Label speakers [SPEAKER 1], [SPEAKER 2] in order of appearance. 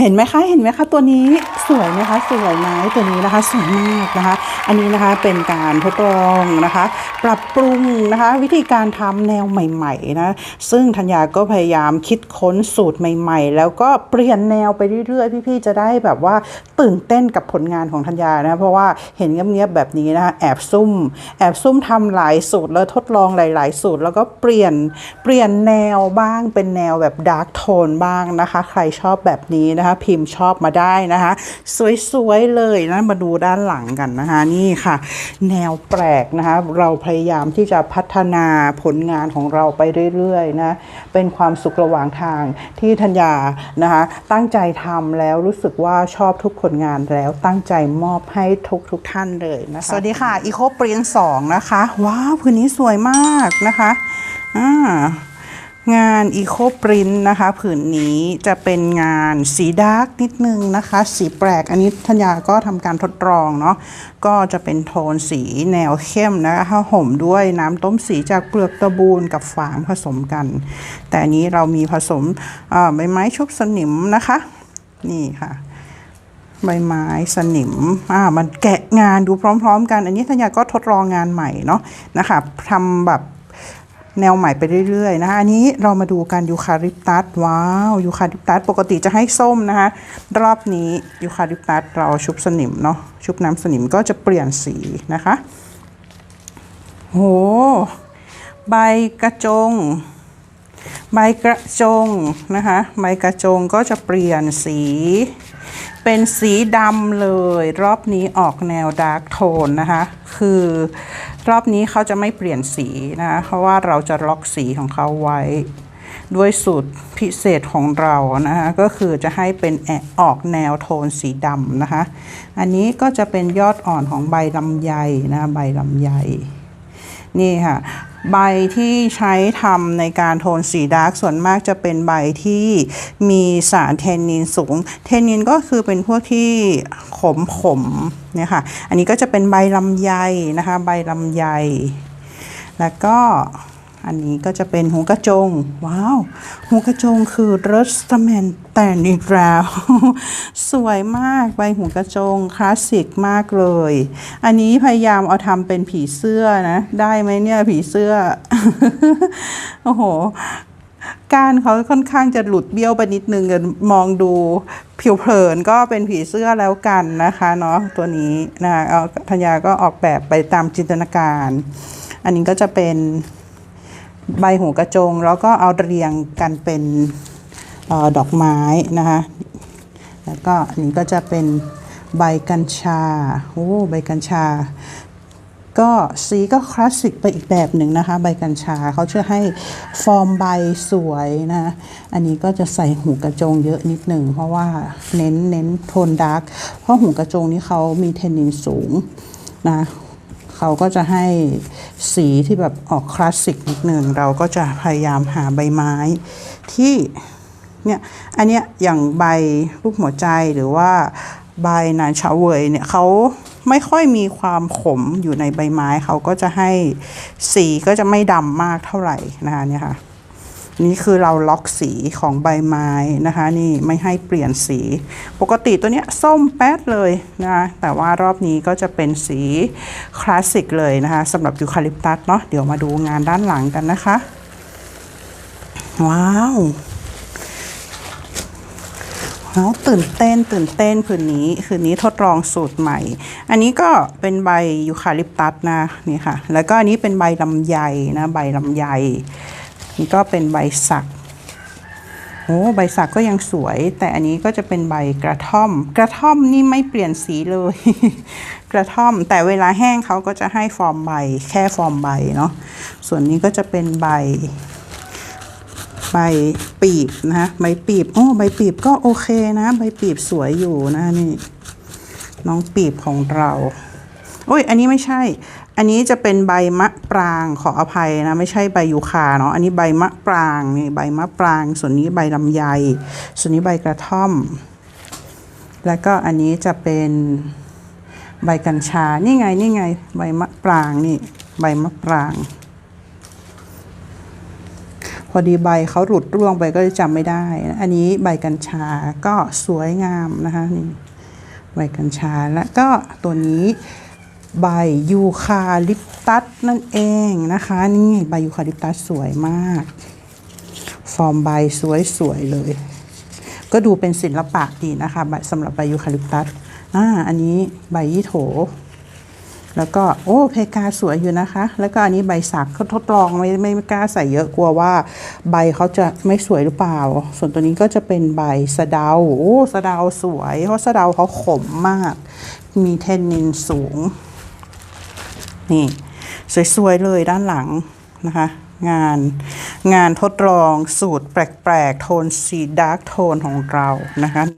[SPEAKER 1] เห็นไหมคะ เห็นไหมคะ ตัวนี้สวยไหมคะ สวยไหมตัวนี้นะคะ สวยมากนะคะ อันนี้นะคะเป็นการทดลองนะคะ ปรับปรุงนะคะ วิธีการทำแนวใหม่ๆนะ ซึ่งธัญญาก็พยายามคิดค้นสูตรใหม่ ๆ แล้วก็เปลี่ยนแนวไปเรื่อยๆ พี่ๆจะได้แบบว่าตื่นเต้นกับผลงานของธัญญานะ เพราะว่าเห็นเงียบๆแบบนี้นะคะแอบซุ่ม แอบซุ่มทำหลายสูตรแล้วทดลองหลาย ๆ สูตร แล้วก็เปลี่ยนเปลี่ยนแนวบ้างเป็นแนวแบบดาร์กโทนบ้างนะคะ ใครชอบแบบนี้นะคะ พิมพ์ชอบมาได้นะคะ สวยๆเลยนะมาดูด้านหลังกันนะคะนี่ค่ะ แนวแปลกนะคะ เราพยายามที่จะพัฒนาผลงานของเราไปเรื่อยๆนะเป็นความสุขระหว่างทางที่ธัญญานะคะตั้งใจทำแล้วรู้สึกว่าชอบทุกผลงานแล้วตั้งใจมอบให้ทุกทุกๆท่านเลยนะคะสวัสดีค่ะอีโคเปลี่ยนสองนะคะ ว้าวพื้นนี้สวยมากนะคะอ่า งาน Eco Print นะคะผืนนี้จะเป็นงานสีดาร์กนิดนึงนะคะ สีแปลกอันนี้ธัญญาก็ทำการทดลองเนาะก็จะเป็นโทนสีแนวเข้มนะคะห่มด้วยน้ำต้มสีจากเปลือกตะบูนกับฝางผสมกัน แต่อันนี้เรามีผสมใบไม้ชุบสนิมนะคะ นี่ค่ะใบไม้สนิม อ่า มันแกะงานดูพร้อม ๆ กัน อันนี้ธัญญาก็ทดลองงานใหม่เนาะนะคะทำแบบ แนวใหม่ไปเรื่อยๆนะคะอันนี้เรามาดูกันยูคาลิปตัสว้าวยูคาลิปตัสปกติจะให้ส้มนะคะรอบนี้ยูคาลิปตัสเราชุบสนิมเนาะชุบน้ำสนิมก็จะเปลี่ยนสีนะคะโหใบกระจง ใบกระจงนะคะใบกระจงก็จะเปลี่ยนสี เป็นสีดำเลย รอบนี้ออกแนวดาร์กโทนนะคะ คือรอบนี้เขาจะไม่เปลี่ยนสีนะคะเพราะว่าเราจะล็อกสีของเขาไว้ ด้วยสูตรพิเศษของเรานะคะก็คือจะให้เป็นแอออกแนวโทนสีดำนะคะ อันนี้ก็จะเป็นยอดอ่อนของใบลำไยนะใบลำไยนี่ค่ะ ใบที่ใช้ทำในการโทนสีดาร์กส่วนมากจะเป็นใบที่มีสารเทนนินสูง เทนนินก็คือเป็นพวกที่ขมขมเนี่ยค่ะ อันนี้ก็จะเป็นใบลำไยนะคะ ใบลำไย แล้วก็ อันนี้ก็จะเป็นหูกระจง ว้าว หูกระจงคือรสตแมนแต่นอีกแล้ว สวยมากใบหูกระจง คลาสสิกมากเลย อันนี้พยายามเอาทำเป็นผีเสื้อนะ ได้ไหมเนี่ยผีเสื้อ โอ้โหการเขาค่อนข้างจะหลุดเบี้ยวไปนิดนึงกันมองดูผิวเผินก็เป็นผีเสื้อแล้วกันนะคะเนาะตัวนี้นะเอาธัญญาก็ออกแบบไปตามจินตนาการ อันนี้ก็จะเป็น ใบหูกระจง แล้วก็เอาเรียงกันเป็นออดอกไม้นะคะแล้วก็อันนี้ก็จะเป็นใบกัญชาโอ้ใบกัญชา ก็สีก็คลาสสิกไปอีกแบบหนึ่งนะคะ ใบกัญชาเขาจะให้ฟอร์มใบสวยนะอันนี้ก็จะใส่หูกระจงเยอะนิดหนึ่งเพราะว่าเน้นเน้นโทนดาร์กเพราะหูกระจงนี้เขามีเทนนินสูงนะ เขาก็จะให้สีที่แบบออกคลาสสิกนิดหนึ่งเราก็จะพยายามหาใบไม้ที่เนี่ยอันเนี้ยอย่างใบรูปหัวใจหรือว่าใบนานชาเวยเนี่ยเขาไม่ค่อยมีความขมอยู่ในใบไม้เขาก็จะให้สีก็จะไม่ดำมากเท่าไหร่นะคะเนี่ยค่ะ นี่คือเราล็อกสีของใบไม้นะคะ นี่ไม่ให้เปลี่ยนสี ปกติตัวเนี้ยส้มแป๊ดเลยนะคะแต่ว่ารอบนี้ก็จะเป็นสีคลาสสิกเลยนะคะสำหรับยูคาลิปตัสเนาะเดี๋ยวมาดูงานด้านหลังกันนะคะ ว้าวว้าวตื่นเต้นตื่นเต้นคืนนี้คืนนี้ทดลองสูตรใหม่ อันนี้ก็เป็นใบยูคาลิปตัสนะนี่ค่ะ แล้วก็อันนี้เป็นใบลำไยนะใบลำไย นี่ก็เป็นใบสักโอ้ใบสักก็ยังสวย แต่อันนี้ก็จะเป็นใบกระท่อม กระท่อมนี่ไม่เปลี่ยนสีเลย กระท่อม แต่เวลาแห้งเขาก็จะให้ฟอร์มใบ แค่ฟอร์มใบเนาะส่วนนี้ก็จะเป็นใบ ใบปีบนะคะใบปีบโอ้ใบปีบก็โอเคนะ ใบปีบสวยอยู่นะนี่น้องปีบของเราโอ้ยอันนี้ไม่ใช่ อันนี้จะเป็นใบมะปรางขออภัยนะไม่ใช่ใบยูคาเนาะอันนี้ใบมะปรางนี่ใบมะปราง ส่วนนี้ใบลำไย ส่วนนี้ใบกระท่อม แล้วก็อันนี้จะเป็นใบกัญชา นี่ไงนี่ไง ใบมะปรางนี่ใบมะปราง พอดีใบเขาหลุดร่วงไปก็เลยจำไม่ได้นะอันนี้ใบกัญชาก็สวยงามนะคะนี่ใบกัญชาแล้วก็ตัวนี้ ใบยูคาลิปตัสนั่นเองนะคะ นี่ใบยูคาลิปตัสสวยมาก ฟอร์มใบสวยๆเลย ก็ดูเป็นศิลปะดีนะคะสำหรับใบยูคาลิปตัสอ่าอันนี้ใบยี่โถ แล้วก็โอ้เพกาสวยอยู่นะคะ แล้วก็อันนี้ใบสักก็ทดลองไม่ไม่ไม่กล้าใส่เยอะกลัวว่า ใบเขาจะไม่สวยหรือเปล่า ส่วนตัวนี้ก็จะเป็นใบสะเดาโอ้สะเดาสวย เพราะสะเดาเขาขมมาก มีเทนนินสูง นี่สวยๆเลยด้านหลังนะคะ งานงานทดลองสูตรแปลกๆ โทนสีดาร์กโทนของเรานะคะ